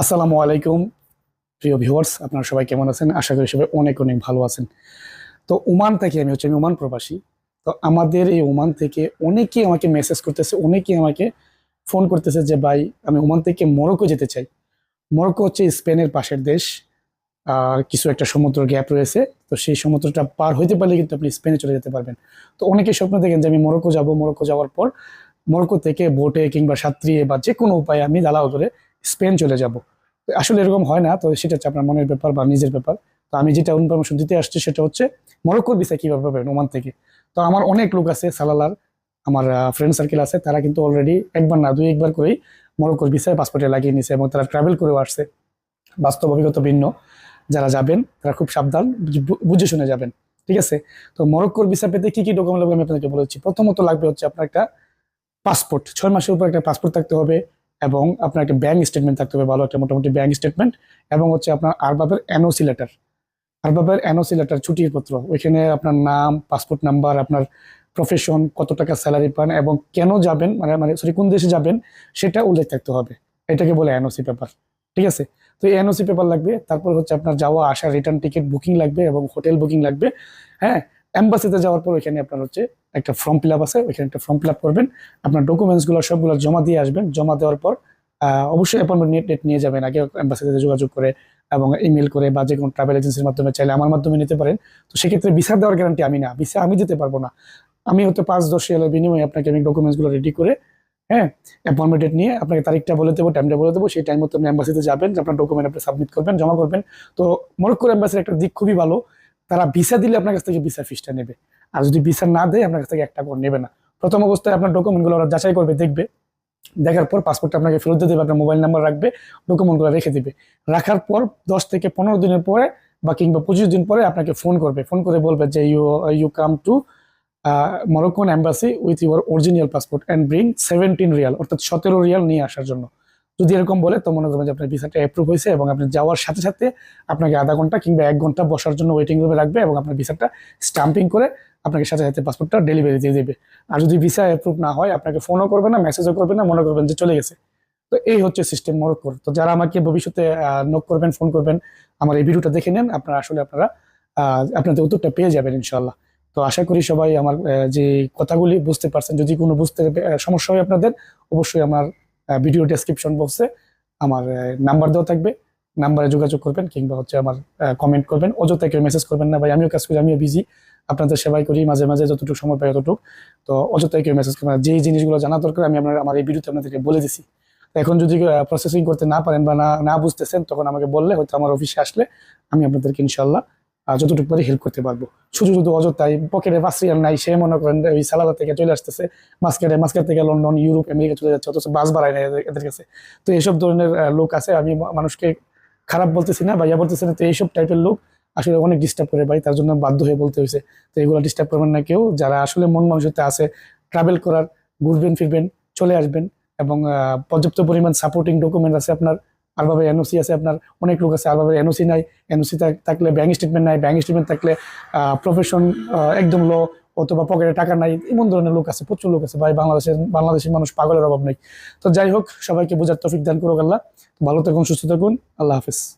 আসসালামু আলাইকুম। প্রিয় ভিউয়ার্স আপনারা সবাই কেমন আছেন? আশা করি সবাই অনেক অনেক ভালো আছেন। তো ওমান থেকে আমি হচ্ছে, আমি ওমান প্রবাসী। তো আমাদের এই ওমান থেকে অনেকেই আমাকে মেসেজ করতেছে, অনেকেই আমাকে ফোন করতেছে যে, ভাই, আমি ওমান থেকে মরক্কো যেতে চাই। মরক্কো হচ্ছে স্পেনের পাশের দেশ। আর কিছু একটা সমুদ্র গ্যাপ রয়েছে। তো সেই সমুদ্রটা পার হইতে পারলে কিন্তু আপনি স্পেনে চলে যেতে পারবেন। তো অনেকে স্বপ্ন দেখেন যে, আমি মরক্কো যাব, মরক্কো যাওয়ার পর মরক্কো থেকে বোটে কিংবা সাঁতরিয়ে বা যে কোনো উপায়ে আমি দালাও ধরে স্পেন চলে যাব। আসলে এরকম হয় না, তো সেটা হচ্ছে আপনার মনের ব্যাপার বা নিজের ব্যাপার। তো আমি যেটা ইনফরমেশন দিতে আসছি সেটা হচ্ছে মরক্কোর ভিসা কীভাবে পাবেন ওমান থেকে। তো আমার অনেক লোক আছে সালালার আমার ফ্রেন্ড সার্কেল আছে, তারা কিন্তু অলরেডি একবার না, দুই একবার করেই মরক্কোর ভিসায় পাসপোর্টে লাগিয়ে নিছে এবং তারা ট্রাভেল করেও আসছে। বাস্তব অভিজ্ঞতা ভিন্ন। যারা যাবেন, তারা খুব সাবধান, বুঝে শুনে যাবেন। ঠিক আছে? তো মরক্কোর ভিসা পেতে কী কী ডকুমেন্ট লাগবে আমি আপনাকে বলেছি। প্রথমত লাগবে হচ্ছে আপনার একটা পাসপোর্ট ছয় মাসের উপর একটা পাসপোর্ট থাকতে হবে। এবং আপনার একটা ব্যাঙ্ক স্টেটমেন্ট থাকতে হবে, ভালো একটা মোটামুটি ব্যাঙ্ক স্টেটমেন্ট এবং হচ্ছে আপনার আরবাবের এনওসি লেটার আরবাবের এনওসি লেটার ছুটির পত্র, ওইখানে আপনার নাম পাসপোর্ট নাম্বার আপনার প্রফেশন কত টাকা স্যালারি পান এবং কেন যাবেন মানে মানে সরি কোন দেশে যাবেন, সেটা উল্লেখ থাকতে হবে। এটাকে বলে এনওসি পেপার ঠিক আছে? তো এই এনওসি পেপার লাগবে, তারপর হচ্ছে আপনার যাওয়া, আসা রিটার্ন টিকিট বুকিং লাগবে এবং হোটেল বুকিং লাগবে হ্যাঁ? এম্বাসিতে যাওয়ার পর ওইখানে আপনার হচ্ছে একটা ফর্ম ফিল আপ আছে, ওইখানে একটা ফর্ম ফিল আপ করবেন। আপনার ডকুমেন্টসগুলো সবগুলো জমা দিয়ে আসবেন। জমা দেওয়ার পর অবশ্যই অ্যাপয়েন্টমেন্ট ডেট নিয়ে যাবেন। আগে এম্বাসিতে যোগাযোগ করে এবং ইমেল করে বা যে কোনো ট্রাভেল এজেন্সির মাধ্যমে চাইলে আমার মাধ্যমে নিতে পারেন। তো সেক্ষেত্রে ভিসা দেওয়ার গ্যারান্টি আমি না। ভিসা আমি দিতে পারব না। আমি হয়তো পাঁচ, দশ রিয়ালের বিনিময়ে আপনাকে আমি ডকুমেন্টসগুলো রেডি করে হ্যাঁ অ্যাপয়েন্টমেন্ট ডেট নিয়ে আপনাকে তারিখটা বলে দেবো টাইমটা বলে দেবো, সেই টাইম মতো আপনি অ্যাম্বাসিতে যাবেন, আপনার ডকুমেন্ট আপনি সাবমিট করবেন, জমা করবেন। তো মরক্কোর অ্যাম্বাসির একটা দিক খুবই ভালো। তারা ভিসা দিলে আপনার কাছ থেকে ভিসা ফিসটা নেবে। আর যদি ভিসা না দেয়, আপনার কাছ থেকে একটা করে নেবে না। প্রথম অবস্থায় আপনার ডকুমেন্টগুলো ওরা যাচাই করবে, দেখবে। দেখার পর পাসপোর্টটা আপনাকে ফেরত দেবে, আপনার মোবাইল নাম্বার রাখবে ডকুমেন্টগুলো রেখে দিবে। রাখার পর দশ থেকে পনেরো দিনের পরে বা কিংবা পঁচিশ দিন পরে আপনাকে ফোন করবে। ফোন করে বলবে যে you you come to Moroccan embassy with your original passport and bring seventeen riyal অর্থাৎ সতেরো রিয়াল নিয়ে আসার জন্য। যদি এরকম বলে, তো মনে করবেন যে আপনার ভিসাটা অ্যাপ্রুভ হয়েছে এবং আপনি যাওয়ার সাথে সাথে আপনাকে আধা ঘণ্টা কিংবা এক ঘণ্টা বসার জন্য ওয়েটিং রুমে রাখবে এবং আপনার ভিসাটা স্টাম্পিং করে আপনাকে সাথে সাথে পাসপোর্টটা ডেলিভারি দিয়ে দেবে। আর যদি ভিসা অ্যাপ্রুভ না হয়, আপনাকে ফোনও করবে না মেসেজও করবে না, মনে করবেন যে চলে গেছে। তো এই হচ্ছে সিস্টেম মরক্কোর। তো যারা আমাকে ভবিষ্যতে নক করবেন ফোন করবেন, আমার এই ভিডিওটা দেখে নেন, আপনারা আসলে আপনারা আপনাদের উত্তরটা পেয়ে যাবেন ইনশাল্লাহ তো আশা করি সবাই আমার যে কথাগুলি বুঝতে পারছেন, যদি কোনো বুঝতে সমস্যা হয় আপনাদের, অবশ্যই আমার ভিডিও ডেসক্রিপশন বক্সে আমার নাম্বার দেওয়া থাকবে। নাম্বারে যোগাযোগ করবেন কিংবা হচ্ছে আমার কমেন্ট করবেন। অযথা কেউ মেসেজ করবেন না ভাই, আমিও কাজ করি, আমিও বিজি আপনাদের সেবাই করি, মাঝে মাঝে যতটুকু সময় পাই ততটুকু তো অযথা কেউ মেসেজ করবেন। যেই জিনিসগুলো জানা দরকার, আমি আপনার, আমার এই ভিডিওতে আপনাদেরকে বলে দিছি। এখন যদি প্রসেসিং করতে না পারেন বা না না বুঝতেছেন, তখন আমাকে বললে, হয়তো আমার অফিসে আসলে আমি আপনাদেরকে ইনশাল্লাহ যতটুকু পারি হেল্প করতে পারব। শুধু শুধু অযথাই পকেটে বাস নাই, সে মনে করেন ওই সালাদা থেকে চলে আসতেছে মাস্কেটে মাস্কেট থেকে লন্ডন, ইউরোপ, আমেরিকা চলে যাচ্ছে, অথচ বাস বাড়ায় না এদের- এদের কাছে। তো এইসব ধরনের লোক আছে, আমি মানুষকে খারাপ বলতেছি না বা ইয়া বলতেছি না, তো এইসব টাইপের লোক আসলে অনেক ডিস্টার্ব করে ভাই, তার জন্য বাধ্য হয়ে বলতে হয়েছে। তো এগুলো ডিস্টার্ব করবেন না কেউ, যারা আসলে মন মানুষতে আছে ট্রাভেল করার, ঘুরবেন, ফিরবেন, চলে আসবেন এবং পর্যাপ্ত পরিমাণ সাপোর্টিং ডকুমেন্ট আছে আপনার আরভাবে এনওসি আছে, আপনার অনেক লোক আছে আলবাবের এনওসি নাই। এনওসি থাকলে ব্যাঙ্ক স্টেটমেন্ট নাই ব্যাঙ্ক স্টেটমেন্ট থাকলে প্রফেশন একদম লো অথবা পকেটে টাকা নাই, এমন ধরনের লোক আছে, প্রচুর লোক আছে ভাই, বাংলাদেশের বাংলাদেশের মানুষ পাগলের অভাব নেই। তো যাই হোক, সবাইকে বোঝার তফিক দান করুক আল্লাহ। ভালো থাকুন, সুস্থ থাকুন, আল্লাহ হাফিজ।